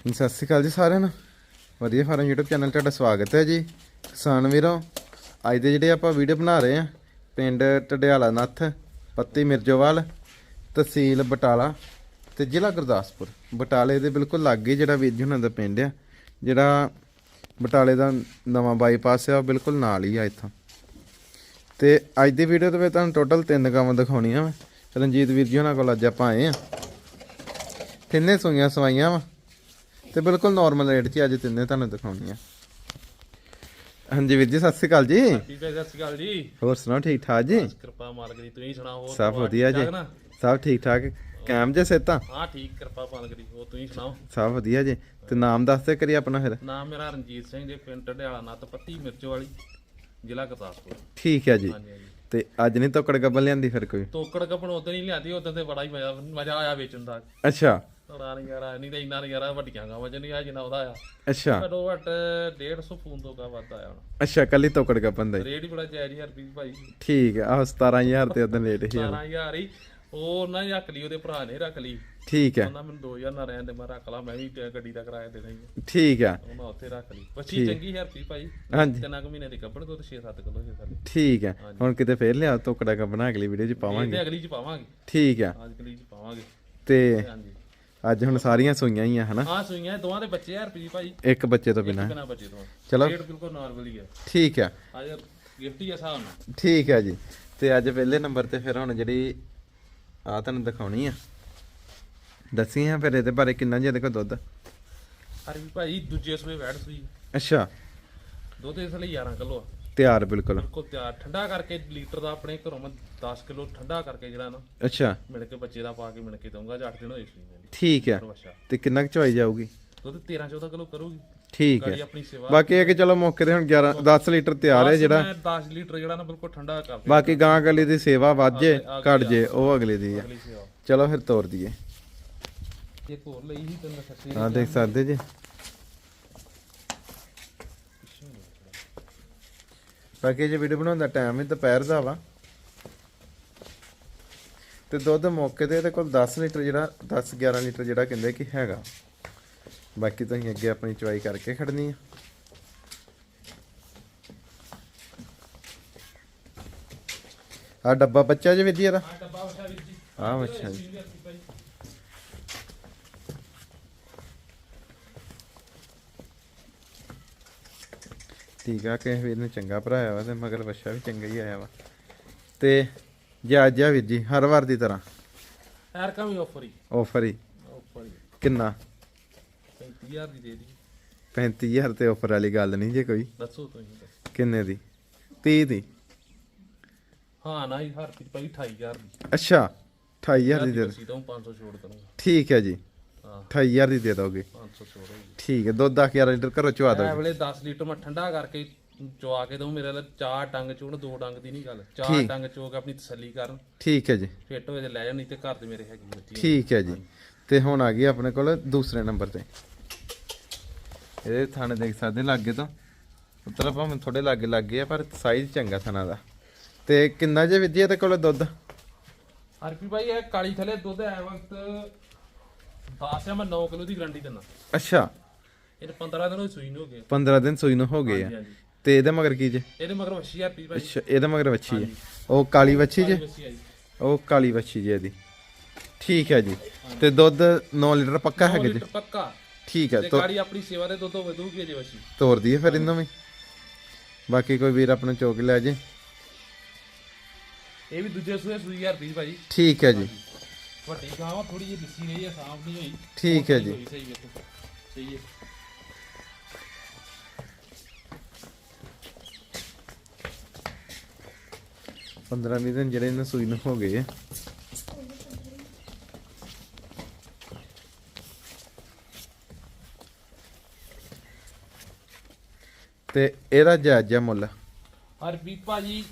ਸਤਿ ਸ਼੍ਰੀ ਅਕਾਲ ਜੀ ਸਾਰਿਆਂ ਨੂੰ। ਵਧੀਆ ਫਾਰਮ YouTube ਚੈਨਲ ਤੁਹਾਡਾ ਸਵਾਗਤ ਹੈ ਜੀ। ਕਿਸਾਨ ਵੀਰੋ, ਅੱਜ ਦੇ ਜਿਹੜੇ ਆਪਾਂ ਵੀਡੀਓ ਬਣਾ ਰਹੇ ਆ ਪਿੰਡ ਟਡਿਆਲਾ ਨੱਥ, ਪੱਤੀ ਮਿਰਜੋਵਾਲ, ਤਹਿਸੀਲ ਬਟਾਲਾ ਤੇ ਜ਼ਿਲ੍ਹਾ ਗੁਰਦਾਸਪੁਰ। ਬਟਾਲੇ ਦੇ ਬਿਲਕੁਲ ਲਾਗੇ ਜਿਹੜਾ ਵੀਰ ਜੀ ਹੁਣਾਂ ਦਾ ਪਿੰਡ ਆ, ਜਿਹੜਾ ਬਟਾਲੇ ਦਾ ਨਵਾਂ ਬਾਈਪਾਸ ਆ, ਉਹ ਬਿਲਕੁਲ ਨਾਲ ਹੀ ਆ ਇੱਥੋਂ। ਤੇ ਅੱਜ ਦੀ ਵੀਡੀਓ ਦੇ ਵਿੱਚ ਤੁਹਾਨੂੰ ਟੋਟਲ ਤਿੰਨ ਗਾਵਾਂ ਦਿਖਾਉਣੀਆਂ ਵਾ। ਰਣਜੀਤ ਵੀਰ ਜੀ ਹੁਣਾਂ ਕੋਲ ਅੱਜ ਆਪਾਂ ਆਏ ਆ ਤਿੰਨੇ ਸੂਈਆਂ ਸਵਾਈਆਂ ਵਾ। ਤੇ ਬਿਲਕੁਲ ਨਾਰਮਲ ਰੇਟ 'ਚ ਅੱਜ ਤਿੰਨੇ ਤੁਹਾਨੂੰ ਦਿਖਾਉਣੀਆਂ। ਹਾਂਜੀ ਵੀਰ ਜੀ ਸਤਿ ਸ਼੍ਰੀ ਅਕਾਲ ਜੀ। ਠੀਕ ਹੈ ਸਤਿ ਸ਼੍ਰੀ ਅਕਾਲ ਜੀ। ਹੋਰ ਸੁਣਾਓ ਠੀਕ ਠਾਕ ਜੀ? ਕਿਰਪਾ ਮਾਲਕ ਦੀ ਤੁਸੀਂ ਸੁਣਾਓ ਹੋਰ ਸਭ ਵਧੀਆ ਜੀ? ਸਭ ਠੀਕ ਠਾਕ। ਕਾਇਮ ਜੇ ਸੇਤਾ ਹਾਂ ਠੀਕ ਕਿਰਪਾ ਮਾਲਕ ਦੀ ਹੋਰ ਤੁਸੀਂ ਸੁਣਾਓ? ਸਭ ਵਧੀਆ ਜੀ। ਤੇ ਨਾਮ ਦੱਸ ਦੇ ਕਰੀ ਆਪਣਾ ਫਿਰ। ਨਾਮ ਮੇਰਾ ਰਣਜੀਤ ਸਿੰਘ ਜੀ ਪਿੰਡ ਢਡਿਆਲਾ ਨੱਤ ਪੱਤੀ ਮਿਰਚ ਵਾਲੀ ਜ਼ਿਲ੍ਹਾ ਗੁਰਦਾਸਪੁਰ। ਠੀਕ ਹੈ ਜੀ। ਤੇ ਅੱਜ ਨਹੀਂ ਤੋਕੜ ਗੱਬਲ ਲਿਆਂਦੀ ਫਿਰ ਕੋਈ? ਤੋਕੜ ਕਪਣ ਉਦੋਂ ਨਹੀਂ ਲਿਆਦੀ ਉਦੋਂ ਤੇ ਬੜਾ ਹੀ ਮਜ਼ਾ ਮਜ਼ਾ ਆਇਆ ਵੇਚਣ ਦਾ। ਅੱਛਾ। ਬੜਾ ਨਜ਼ਾਰਾ ਨਹੀਂ ਤਾਂ ਇੰਨਾ ਨਜ਼ਾਰਾ ਵੱਡੀਆਂ ਗਾਵਾਂ ਚ ਨਹੀਂ ਆ ਜਿੰਨਾ ਉਹਦਾ ਆ। ਅੱਛਾ। ਘੱਟੋ ਘੱਟ 150 ਫੋਨ ਤੋਂ ਕਾ ਵੱਧ ਆਇਆ ਹੁਣ। ਅੱਛਾ ਕੱਲੀ ਤੋਕੜ ਗੱਬਨ ਦਾ। ਹੀ। ਰੇਟ ਹੀ ਬੜਾ ਜਾਇਜ਼ ਯਾਰ ਵੀ ਭਾਈ। ਠੀਕ ਆਹ 17000 ਤੇ ਉਦੋਂ ਲੇਟ ਹੀ ਆ। 17000 ਹੀ। ਉਹ ਨਾ ਰੱਖ ਲਈ ਉਹਦੇ ਭਰਾ ਨੇ ਰੱਖ ਲਈ। ਠੀਕ ਹੈ ਉਹਨਾਂ ਮੈਨੂੰ 2000 ਨਾ ਰਹਿਣ ਦੇ ਮੈਂ ਰੱਖ ਲਾ ਮੈਂ ਵੀ ਗੱਡੀ ਦਾ ਕਿਰਾਇਆ ਦੇਣਾ ਹੀ ਆ। ਠੀਕ ਹੈ ਉਹਨਾਂ ਉੱਥੇ ਰੱਖ ਲਈ। ਬੱਚੀ ਚੰਗੀ ਹੈ ਰਪੀ ਭਾਈ। ਹਾਂਜੀ। ਤਿੰਨਾਂ ਕੁ ਮਹੀਨੇ ਦੀ ਕੱਪੜ ਤੋਂ 6-7 ਕਿਲੋ ਜੇ ਥੱਲੇ ਠੀਕ ਹੈ ਹੁਣ ਕਿਤੇ ਫੇਰ ਲਿਆ ਤੋਕੜਾ ਗੱਬਣਾ ਅਗਲੀ ਵੀਡੀਓ 'ਚ ਪਾਵਾਂਗੇ। ਅਗਲੀ ਚ ਪਾਵਾਂਗੇ। ਠੀਕ ਹੈ ਅਗਲੀ ਚ ਪਾਵਾਂਗੇ। ਤੇ ਹਾਂਜੀ। ਅੱਜ ਹੁਣ ਸਾਰੀਆਂ ਸੂਈਆਂ ਹੀ ਆ ਹਨਾ? ਹਾਂ ਸੂਈਆਂ ਦੋਵਾਂ ਦੇ ਬੱਚੇ ਆ ਰਪੀ ਭਾਈ। ਇੱਕ ਬੱਚੇ ਤੋਂ ਬਿਨਾ। ਬਿਨਾ ਬੱਚੇ ਤੋਂ। ਚਲੋ। ਰੇਟ ਬਿਲਕੁਲ ਨਾਰਮਲ ਹੀ ਹੈ ਠੀਕ ਹੈ ਅੱਜ ਗਿਫਟ ਹੀ ਆ ਨਾਲ। ਠੀਕ ਹੈ ਜੀ। ਤੇ ਅੱਜ ਪਹਿਲੇ ਨੰਬਰ ਤੇ ਫਿਰ ਹੁਣ ਜਿਹੜੀ ਆ ਤੁਹਾਨੂੰ ਦਿਖਾਉਣੀ ਆ। ਦੱਸੀ ਆ ਫਿਰ ਇਹਦੇ ਬਾਰੇ ਕਿੰਨਾ ਜੀ ਕੋਲ ਦੁੱਧ। ਰਪੀ ਭਾਈ ਦੂਜੇ ਸੂਏ ਵੈੜ ਸੂਈ ਅੱਛਾ। ਦੁੱਧ ਇਸ ਲਈ 11 ਕਿਲੋ ਆ। ਤਿਆਰ ਬਿਲਕੁਲ। ਬਿਲਕੁਲ ਤਿਆਰ। ਠੰਡਾ ਕਰਕੇ ਲੀਟਰ ਦਾ ਆਪਣੇ ਘਰੋਂ ਮੈਂ 10 ਕਿਲੋ ਠੰਡਾ ਕਰਕੇ ਜਿਹੜਾ ਨਾ ਅੱਛਾ। ਮਿਲ ਕੇ ਬੱਚੇ ਦਾ ਪਾ ਕੇ ਮਿਲ ਕੇ ਦਊਂਗਾ ਜਾਂ 8 ਦਿਨ ਹੋਏ ਮੇਰੀ ਠੀਕ ਹੈ। ਅੱਛਾ। ਤੇ ਕਿੰਨਾ ਕੁ ਚਵਾਈ ਜਾਊਗੀ? ਦੁੱਧ 13 14 ਕਿਲੋ ਕਰੂਗੀ। ਠੀਕ ਗਾੜੀ ਹੈ। ਆਪਣੀ ਸੇਵਾ ਬਾਕੀ ਇਹ ਕਿ ਚਲੋ ਮੌਕੇ ਤੇ ਹੁਣ 11 10 ਲੀਟਰ ਤਿਆਰ ਹੈ ਜਿਹੜਾ। ਮੈਂ 10 ਲੀਟਰ ਜਿਹੜਾ ਨਾ ਬਿਲਕੁਲ ਠੰਡਾ ਕਰ ਦੇ ਬਾਕੀ ਗਾਂ ਗਲੀ ਦੀ ਸੇਵਾ ਵੱਧ ਜੇ ਘਟ ਜੇ ਉਹ ਅਗਲੇ ਦੀ ਅਗਲੀ ਸੇਵਾ। ਚਲੋ ਫਿਰ ਤੋਰ ਦਈਏ। ਇੱਕ ਹੋਰ ਲਈ ਸੀ ਤੈਨੂੰ ਸੱਚੀ ਆ ਦੇਖ ਸਕਦੇ ਜੀ। ਬਾਕੀ ਜੇ ਵੀਡੀਓ ਬਣਾਉਣ ਦਾ ਟਾਈਮ ਹੀ ਦੁਪਹਿਰ ਦਾ ਵਾ। ਤੇ ਦੁੱਧ ਮੌਕੇ ਤੇ ਇਹਦੇ ਕੋਲ 10 ਲੀਟਰ ਜਿਹੜਾ 10 11 ਲੀਟਰ ਜਿਹੜਾ ਕਹਿੰਦੇ ਕਿ ਹੈਗਾ। ਬਾਕੀ ਤੁਸੀਂ ਅੱਗੇ ਆਪਣੀ ਚਵਾਈ ਕਰਕੇ ਖੜਨੀ ਆ। ਆ ਡੱਬਾ ਬੱਚਾ ਜੇ ਵਿਧੀ ਇਹਦਾ? ਆ ਡੱਬਾ ਵੀਰ ਜੀ। ਆ ਬੱਚਾ ਜੀ। ਠੀਕ ਆ ਕਿਸੇ ਵੀਰ ਨੇ ਚੰਗਾ ਭਰਾਇਆ ਵਾ ਤੇ ਮਗਰ ਬੱਚਾ ਵੀ ਚੰਗਾ ਹੀ ਆਇਆ ਵਾ। ਤੇ ਜੇ ਅੱਜ ਆ ਵੀਰ ਜੀ ਹਰ ਵਾਰ ਦੀ ਤਰ੍ਹਾਂ? ਯਾਰ ਕਾ ਵੀ ਆਫਰ ਹੀ। ਆਫਰ ਹੀ? ਆਫਰ ਹੀ। ਕਿੰਨਾ? 35000 ਦੀ ਦੇ ਦੀ 35000 ਤੇ ਆਫਰ ਵਾਲੀ ਗੱਲ ਨਹੀਂ ਜੇ ਕੋਈ। ਦੱਸੋ ਤੁਸੀਂ ਕਿੰਨੇ ਦੀ? 30 ਦੀ? ਹਾਂ ਨਾ ਹੀ ਹਰ ਚੀਜ਼ ਭਾਈ 28000 ਦੀ। ਅੱਛਾ 28000 ਦੀ ਦੇ ਦਿਓ। ਸੀ ਤਾਂ 500 ਛੋੜ ਦਊਂਗਾ ਠੀਕ ਹੈ ਜੀ। 28000 ਦੀ ਦੇ ਦੋਗੇ। 500 ਛੋੜ ਹੋਊਗੀ ਠੀਕ ਹੈ ਦੁੱਧ 11 ਲੀਟਰ ਘਰੋਂ ਚਵਾ ਦੋਗੇ। ਵੇਲੇ 10 ਲੀਟਰ ਮੈਂ ਠੰਡਾ ਕਰਕੇ ਚਵਾ ਕੇ ਦਊਂ ਮੇਰੇ ਲਈ ਚਾਰ ਟੰਗ ਚੋਣ ਦੋ ਡੰਗ ਦੀ ਨਹੀਂ ਗੱਲ। ਚਾਰ। ਟੰਗ ਚੋ ਕੇ ਆਪਣੀ ਤਸੱਲੀ ਕਰਨ। ਠੀਕ ਹੈ ਜੀ। ਫਿੱਟ ਹੋਏ ਤੇ ਲੈ ਜਾ ਨਹੀਂ ਤੇ ਘਰ ਤੇ ਮੇਰੇ ਹੈਗੀ ਬੱਚੀ। ਠੀਕ ਹੈ ਜੀ। ਤੇ ਹੁਣ ਆ ਗਈ ਆਪਣੇ ਕੋਲ ਦੂਸਰੇ ਨੰਬਰ ਤੇ। ਇਹਦੇ ਥਾਣੇ ਦੇਖ ਸਕਦੇ ਲਾਗੇ ਤੋਂ। ਉੱਤਰ ਭਾਵੇਂ ਥੋੜੇ ਲਾਗੇ ਲੱਗੇ ਆ ਪਰ ਸਾਈਜ਼ ਚੰਗਾ ਥਾਣਾ ਦਾ। ਤੇ ਕਿੰਨਾ ਜੇ ਵਿਧੀ ਇਹਦੇ ਕੋਲ ਦੁੱਧ? ਹਰਪੀ ਭਾਈ ਇਹ ਕਾਲੀ ਥਲੇ ਦੁੱਧ ਹੈ ਵਕਤ 10 ਜਾਂ ਮੈਂ 9 ਕਿਲੋ ਦੀ ਗਾਰੰਟੀ ਦਿੰਦਾ। ਅੱਛਾ। ਇਹ 15 ਦਿਨ ਹੋਏ ਸੂਈ ਨੂੰ ਹੋ ਗਏ। 15 ਦਿਨ ਸੂਈ ਨੂੰ ਹੋ ਗਏ ਆ। ਹਾਂਜੀ ਤੇ ਇਹਦੇ ਮਗਰ ਕੀ ਜੇ? ਇਹਦੇ ਮਗਰ ਵਸ਼ੀ ਹਰਪੀ ਭਾਈ ਅੱਛਾ ਇਹਦੇ ਮਗਰ ਵੱਛੀ ਹੈ ਉਹ ਕਾਲੀ ਵੱਛੀ ਜੇ? ਆ ਉਹ ਕਾਲੀ ਵੱਛੀ ਜੇ ਇਹਦੀ। ਠੀਕ ਹੈ ਜੀ। ਤੇ ਦੁੱਧ 9 ਲੀਟਰ ਪੱਕਾ ਹੈਗਾ ਜੀ? ਲੀਟਰ ਪੱਕਾ। ਠੀਕ ਹੈ ਤੇ ਤੋ ਗਾੜੀ ਆਪਣੀ ਸੇਵਾ ਦੇ ਦੁੱਧ ਵਧੂਗੀ ਜੇ ਵਸ਼ੀ ਤੋਰ ਦਈਏ ਫਿਰ ਇਹਨੂੰ ਵੀ? ਬਾਕੀ ਕੋਈ ਵੀਰ ਆਪਣਾ ਚੋਕ ਲੈ ਜੇ। ਇਹ ਵੀ ਦੂਜੇ ਸੂਏ ਸੂਈ ਹਰਪੀ ਭਾਈ ਠੀਕ ਹੈ ਜੀ। ਵੱਡੀ ਗਾਂ ਥੋੜੀ ਜਿਹੀ ਦਿੱਸੀ ਰਹੀ ਹੈ ਸਾਫ਼ ਨਹੀਂ ਹੋਈ। ਠੀਕ ਹੈ ਜੀ। ਹੋਈ ਸਹੀ ਵੇਖੋ ਸਹੀ ਹੈ। ਪੰਦਰਾਂ ਵੀਹ ਦਿਨ ਜਿਹੜੇ ਇਹਨਾਂ ਸੂਈ ਨੂੰ ਹੋ ਗਏ ਆ। ਤੇ ਇਹਦਾ ਜਾਇਜ਼ ਜਿਹਾ ਮੁੱਲ? ਹਰਪੀ ਭਾਜੀ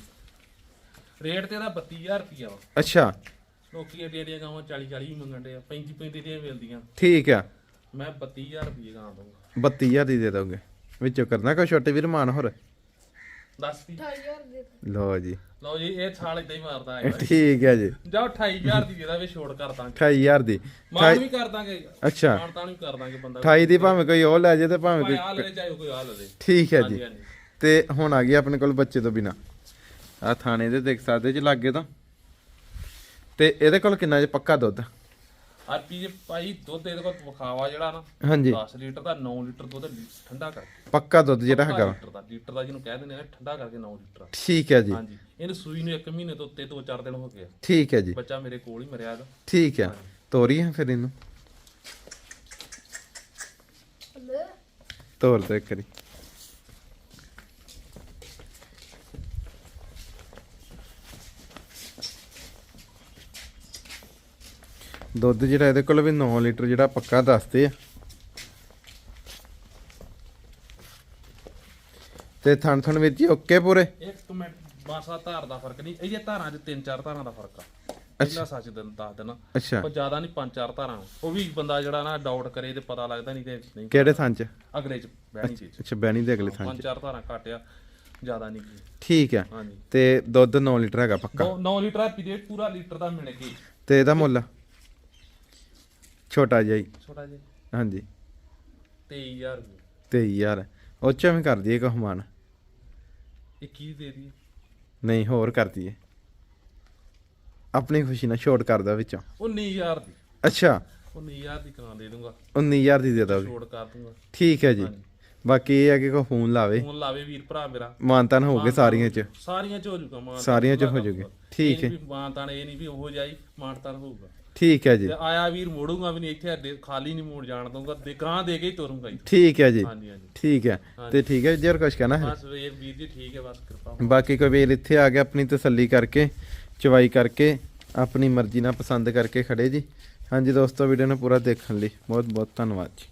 ਰੇਟ ਤੇ ਇਹਦਾ 32000 ਰੁਪਿਆ ਵਾ। ਅੱਛਾ। ਲੋਕੀ ਏਡੀਆਂ ਏਡੀਆਂ ਗਾਵਾਂ 40 40 ਹੀ ਮੰਗਣ ਦੇ ਆ 35 35 ਦੀਆਂ ਮਿਲਦੀਆਂ। ਠੀਕ ਆ। ਮੈਂ 32000 ਰੁਪਏ ਗਾਂ ਦਊਂਗਾ। 32000 ਦੀ ਦੇ ਦੋਗੇ ਵਿੱਚੋਂ ਕਰਨਾ ਕੋਈ ਛੋਟੇ ਵੀਰ ਮਾਨ ਹੋਰ? ਦੱਸ ਦੀ। 28000 ਦੇ ਲਓ ਜੀ। ਲਓ ਜੀ ਇਹ ਛਾਲ ਇਦਾਂ ਹੀ ਮਾਰਦਾ ਹੈ ਠੀਕ ਹੈ ਜੀ। ਜਾ 28000 ਦੀ ਜਿਹਦਾ ਵੀ ਛੋੜ ਕਰ ਦਾਂਗੇ। 28000 ਦੀ। ਮਾਨ ਵੀ ਕਰ ਦਾਂਗੇ। ਅੱਛਾ। ਮਾਨ ਤਾਂ ਨਹੀਂ ਕਰ ਦਾਂਗੇ ਬੰਦਾ। 28 ਦੀ ਭਾਵੇਂ ਕੋਈ ਉਹ ਲੈ ਜੇ ਤੇ ਭਾਵੇਂ ਕੋਈ ਆ ਲੈ ਚਾਹੇ ਕੋਈ ਆ ਲੈ ਦੇ। ਠੀਕ ਹੈ ਜੀ। ਤੇ ਹੁਣ ਆ ਗਈ ਆਪਣੇ ਕੋਲ ਬੱਚੇ ਤੋਂ ਬਿਨਾ। ਆ ਥਾਣੇ ਦੇ ਦੇਖ ਸਕਦੇ ਜੀ ਲਾਗੇ ਤਾਂ। ਤੇ ਇਹਦੇ ਕੋਲ ਕਿੰਨਾ ਜੇ ਪੱਕਾ ਦੁੱਧ? ਆਰਪੀ ਜੇ ਭਾਈ ਦੁੱਧ ਇਹਦੇ ਕੋਲ ਵਿਖਾਵਾ ਜਿਹੜਾ ਨਾ ਹਾਂਜੀ। 10 ਲੀਟਰ ਦਾ 9 ਲੀਟਰ ਦੁੱਧ ਠੰਡਾ ਕਰਕੇ। ਪੱਕਾ ਦੁੱਧ ਜਿਹੜਾ ਹੈਗਾ। ਲੀਟਰ ਦਾ ਲੀਟਰ ਦਾ ਜਿਹਨੂੰ ਕਹਿ ਦਿੰਦੇ ਨੇ ਠੰਡਾ ਕਰਕੇ 9 ਲੀਟਰ। ਠੀਕ ਹੈ ਜੀ। ਹਾਂਜੀ। ਇਹਨੂੰ ਸੂਈ ਨੂੰ 1 ਮਹੀਨੇ ਤੋਂ ਉੱਤੇ 2-4 ਦਿਨ ਹੋ ਗਏ। ਠੀਕ ਹੈ ਜੀ। ਬੱਚਾ ਮੇਰੇ ਕੋਲ ਹੀ ਮਰਿਆ ਇਹਦਾ ਠੀਕ ਹੈ। ਤੋਰੀ ਹੈ ਫਿਰ ਇਹਨੂੰ। ਲੈ ਤੋਰ ਤੇ ਕਰੀ ਦੁੱਧ ਜਿਹੜਾ ਇਹਦੇ ਕੋਲ ਵੀ 9 ਲੀਟਰ ਜਿਹੜਾ ਪੱਕਾ ਦੱਸਦੇ ਆ। ਤੇ ਥਣ ਥਣ ਵਿੱਚ ਹੀ ਓਕੇ ਪੂਰੇ? ਇੱਕ ਮਿੰਟ ਬਾਸਾ ਧਾਰ ਦਾ ਫ਼ਰਕ ਨਹੀਂ ਇਹ ਜੇ ਧਾਰਾਂ 'ਚ ਤਿੰਨ ਚਾਰ ਧਾਰਾਂ ਦਾ ਫ਼ਰਕ ਆ। ਪਹਿਲਾਂ ਸੱਚ ਦਿਨ ਦੱਸ ਦੇਣਾ। ਅੱਛਾ। ਪਰ ਜ਼ਿਆਦਾ ਨਹੀਂ ਪੰਜ ਚਾਰ ਧਾਰਾਂ। ਉਹ ਵੀ ਬੰਦਾ ਜਿਹੜਾ ਨਾ ਡਾਊਟ ਕਰੇ ਤੇ ਪਤਾ ਲੱਗਦਾ ਨਹੀਂ ਤੇ ਨਹੀਂ ਕਿਹੜੇ ਥਣ ਚ? ਅਗਲੇ 'ਚ ਬਹਿਣੀ ਚੀਜ਼ ਅੱਛਾ ਬੈਣੀ ਦੇ ਅਗਲੇ ਪੰਜ ਚ। ਚਾਰ ਧਾਰਾਂ ਘਟਿਆ ਜ਼ਿਆਦਾ ਨਹੀਂ ਕੀ। ਠੀਕ ਹੈ ਤੇ ਦੁੱਧ 9 ਲੀਟਰ ਹੈਗਾ ਪੱਕਾ? 9 ਲੀਟਰ ਪੀਦੇ ਪੂਰਾ ਲੀਟਰ ਦਾ ਮਿਲ ਕੇ। ਤੇ ਇਹਦਾ ਮੁੱਲ? ਛੋਟਾ ਜਿਹਾ ਹੀ। ਛੋਟਾ ਜਿਹਾ ਹਾਂਜੀ। 23000 ਰੁਪਏ। 23000 ਉਹ ਚ ਵੀ ਕਰ ਦਈਏ ਕਹਮਾਨ। 21 ਦੇ ਦੀ ਨਹੀਂ ਹੋਰ ਕਰ ਦਈਏ ਆਪਣੀ ਖੁਸ਼ੀ ਨਾਲ ਛੋਟ ਕਰਦਾ ਵਿੱਚੋਂ। 19000 ਦੀ। ਅੱਛਾ। 19000 ਦੀ ਕਰਾਂ ਦੇ ਦੂੰਗਾ। 19000 ਦੀ ਦੇ ਦੋਗੇ। ਛੋੜ ਕਰ ਦੂੰਗਾ। ਠੀਕ ਹੈ ਜੀ। ਬਾਕੀ ਇਹ ਹੈ ਕਿ ਕੋਈ ਫੋਨ ਲਾਵੇ। ਫੋਨ ਲਾਵੇ ਵੀਰ ਭਰਾ ਮੇਰਾ। ਮਾਨਤਾਨ ਹੋਊਗੇ ਸਾਰੀਆਂ ਚ। ਸਾਰੀਆਂ ਚ ਹੋ ਜਾਊਗਾ ਮਾਨ ਸਾਰੀਆਂ ਚ ਹੋ ਜਾਊਗੀ। ਠੀਕ ਹੈ। ਮਾਨਤਾਨ ਇਹ ਨਹੀਂ ਵੀ ਉਹ ਜਾਈ ਮਾਨਤਾਨ ਹੋਊਗਾ। ਠੀਕ ਹੈ ਜੀ। ਤੇ ਆਇਆ ਵੀਰ ਮੋੜੂਗਾ ਵੀ ਨਹੀਂ ਇੱਥੇ ਖਾਲੀ ਨਹੀਂ ਮੋੜ ਜਾਣ ਦਊਗਾ ਦੇ ਗਾਂ ਦੇ ਕੇ ਹੀ ਤੁਰੂੰਗਾ ਜੀ ਠੀਕ ਹੈ ਜੀ। ਹਾਂਜੀ ਹਾਂਜੀ। ਠੀਕ ਹੈ। ਤੇ ਠੀਕ ਹੈ ਜਰ ਕੁਛ ਕਹਿਣਾ ਹੈ। ਬਸ ਵੀਰ ਵੀਰ ਜੀ ਠੀਕ ਹੈ ਬਸ ਕਿਰਪਾ ਬਾਕੀ ਕੋਈ ਵੀਰ ਇੱਥੇ ਆ ਕੇ ਆਪਣੀ ਤਸੱਲੀ ਕਰਕੇ ਚਵਾਈ ਕਰਕੇ ਆਪਣੀ ਮਰਜ਼ੀ ਨਾਲ ਪਸੰਦ ਕਰਕੇ ਖੜੇ ਜੀ। ਹਾਂਜੀ ਦੋਸਤੋ ਵੀਡੀਓ ਨੂੰ ਪੂਰਾ ਦੇਖਣ ਲਈ ਬਹੁਤ ਬਹੁਤ ਧੰਨਵਾਦ ਜੀ।